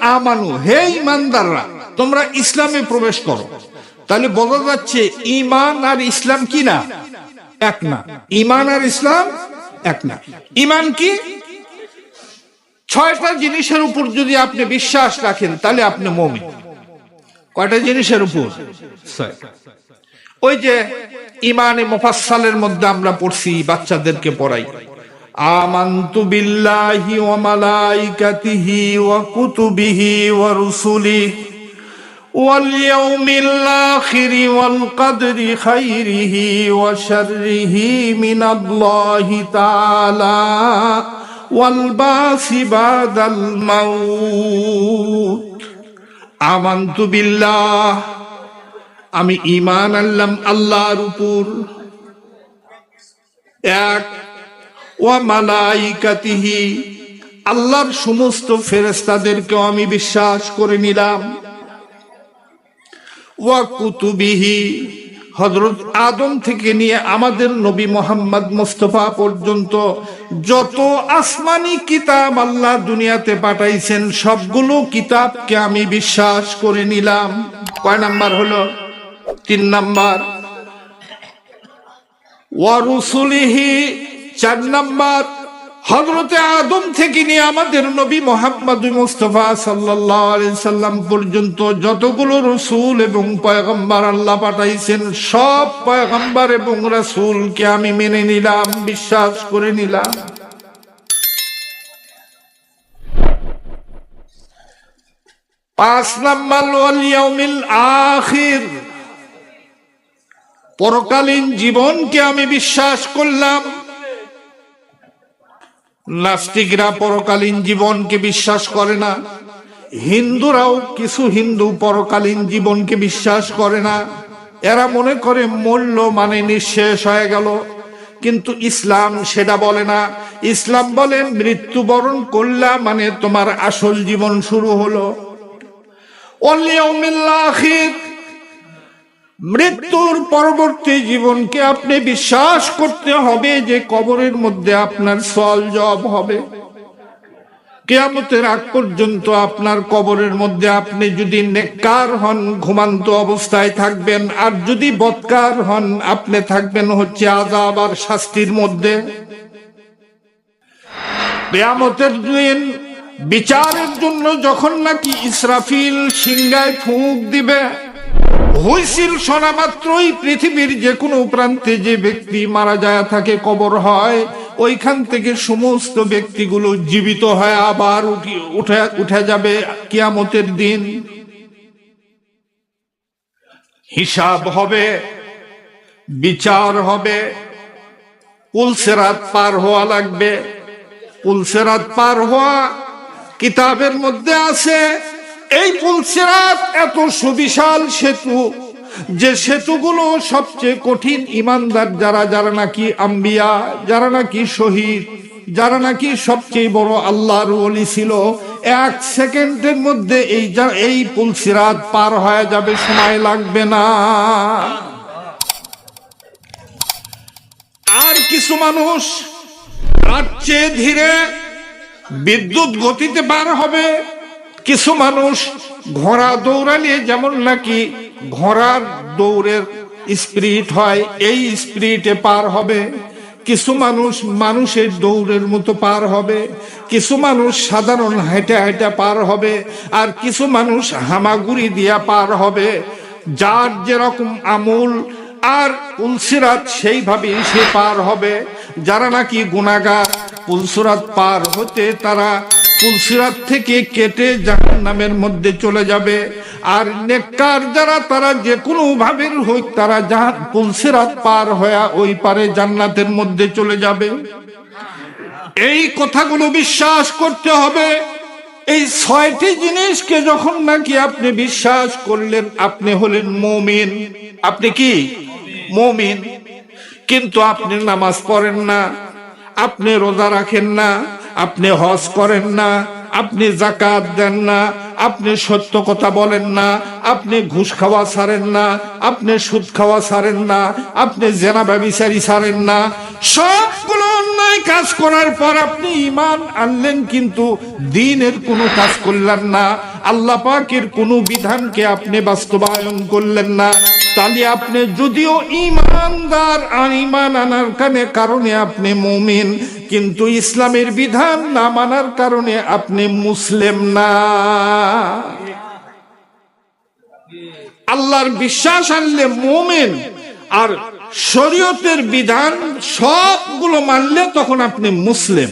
আমানু, হে ঈমানদাররা, তোমরা ইসলামে প্রবেশ করো। তাহলে বোঝা যাচ্ছে ঈমান আর ইসলাম কি না? এক না। ঈমান আর ইসলাম এক না। ঈমান কি? ছয়টা জিনিসের উপর যদি আপনি বিশ্বাস রাখেন, তাহলে আপনি মমিন। কয়টা জিনিসের উপর? ওই যে ইমানে মুফাসসালের মধ্যে আমরা পড়ছি, বাচ্চাদেরকে পড়াই। আমান্তু বিল্লাহি ওয়া মালাইকাতিহি ওয়া কুতুবিহি ওয়া রুসুলিহি واليوم الآخر والقدر خيره وشره من الله تعالى والباس بعد الموت আমান্তু বিল্লাহ আমি ঈমান আনলাম আল্লাহর উপর এক ওয়া মালাইকাতিহি, আল্লাহর সমস্ত ফেরেশতাদেরকেও আমি বিশ্বাস করে নিলাম। ওয়া কুতুবিহি হজরত আদম থেকে নিয়ে আমাদের নবী মোহাম্মদ মুস্তফা পর্যন্ত যত আসমানি কিতাব আল্লাহ দুনিয়াতে পাঠাইছেন, সবগুলো কিতাবকে আমি বিশ্বাস করে নিলাম। কয় নাম্বার হলো? তিন নাম্বার। ওয়ারুসুলিহি চার নাম্বার হজরতে আদম থেকে নিয়ে আমাদের নবী মোহাম্মদ মুস্তফা সাল্লাম পর্যন্ত যতগুলো রসুল এবং পয়গম্বর আল্লাহ পাঠাইছেন, সব পয়গম্বর এবং রসুলকে আমি মেনে নিলাম, বিশ্বাস করে নিলাম। পাঁচ নাম্বার আখির। পরকালীন জীবনকে আমি বিশ্বাস করলাম। নাস্তিকরা পরকালীন জীবনকে বিশ্বাস করে না। হিন্দুরাও কিছু হিন্দু পরকালীন জীবনকে বিশ্বাস করে না। এরা মনে করে মূল্য মানে নিঃশেষ হয়ে গেল। কিন্তু ইসলাম সেটা বলে না। ইসলাম বলে, মৃত্যুবরণ করলা মানে তোমার আসল জীবন শুরু হলো। অলিয়মিল আখির। মৃত্যুর পরবর্তী জীবনকে আপনি বিশ্বাস করতে হবে যে কবরের মধ্যে আপনার সল জব হবে। কেয়ামতের আগ পর্যন্ত আপনার কবরের মধ্যে আপনি যদি নেককার হন, ঘুমান্ত অবস্থায় থাকবেন, আর যদি বৎকার হন, আপনি থাকবেন হচ্ছে আজাব আর শাস্তির মধ্যে। কেয়ামতের দিন বিচারের জন্য যখন নাকি ইসরাফিল সিংগায় ফুঁক দিবে হুইসিল শোনা মাত্রই পৃথিবীর যে কোনো প্রান্তে যে ব্যক্তি মারা যায় থাকে কবর হয়, ওইখান থেকে সমস্ত ব্যক্তিগুলো জীবিত হয় আবার উঠে উঠে যাবে কিয়ামতের দিন। হিসাব হবে, বিচার হবে পুলসেরাত পার হওয়া লাগবে। পুলসেরাত পার হওয়া কিতাবের মধ্যে আছে এই পুলসেরাত এত সুবিশাল সেতু যে সেতুগুলো সবচেয়ে কঠিন ইমানদার, যারা যারা নাকি আম্বিয়া, যারা নাকি শহীদ, যারা নাকি সবচেয়ে বড় আল্লাহর ওলি ছিল, এক সেকেন্ডের মধ্যে এই এই পুলসিরাত পার হয়ে যাবে, সময় লাগবে না। আর কিছু মানুষ তার চেয়ে ধীরে বিদ্যুৎ গতিতে পার হবে। কিছু মানুষ ঘোড়া দৌড়ালে যেমন নাকি ঘোড়ার দৌড়ের স্পিরিট হয়, এই স্পিরিটে পার হবে। কিছু মানুষ মানুষের দৌড়ের মতো পার হবে। কিছু মানুষ সাধারণ হেঁটে হেঁটে পার হবে আর কিছু মানুষ হামাগুড়ি দিয়া পার হবে। যার যেরকম আমূল আর পুলসিরাত সেইভাবে সে পার হবে। যারা নাকি গুণাগার পুলসিরাত পার হতে তারা পুলসিরাত থেকে কেটে জাহান নামের মধ্যে চলে যাবে? আর নেককার যারা, তারা যে কোনো ভাবের হোক, তারা জাহান পুলসিরাত পার হয়ে ওই পারে জান্নাতের মধ্যে চলে যাবে। এই কথাগুলো বিশ্বাস করতে হবে। এই ছয়টি জিনিসকে যখন নাকি আপনি বিশ্বাস করলেন, আপনি হলেন মমিন। আপনি কি? মমিন। কিন্তু আপনি নামাজ পড়েন না, আপনি রোজা রাখেন না আপনি হজ করেন না, আপনি জাকাত দেন না, আপনি সত্য কথা বলেন না, আপনি ঘুষ খাওয়া ছাড়েন না, আপনি সুদ খাওয়া ছাড়েন না, আপনি জেনা ব্যবিচারী ছাড়েন না। সবগুলো অন্যায় কাজ করার পর আপনি ইমান আনলেন কিন্তু দিনের কোনো কাজ করলেন না। আল্লাহ পাকের কোনো বিধানকে আপনি বাস্তবায়ন করলেন না। তাহলে আপনি যদিও ইমানদার আর ইমান আনার কানে কারণে আপনি মুমিন, কিন্তু ইসলামের বিধান না মানার কারণে আপনি মুসলিম না। আল্লাহর বিশ্বাস আনলে মোমেন, আর শরীয়তের বিধান সবগুলো মানলে তখন আপনি মুসলিম।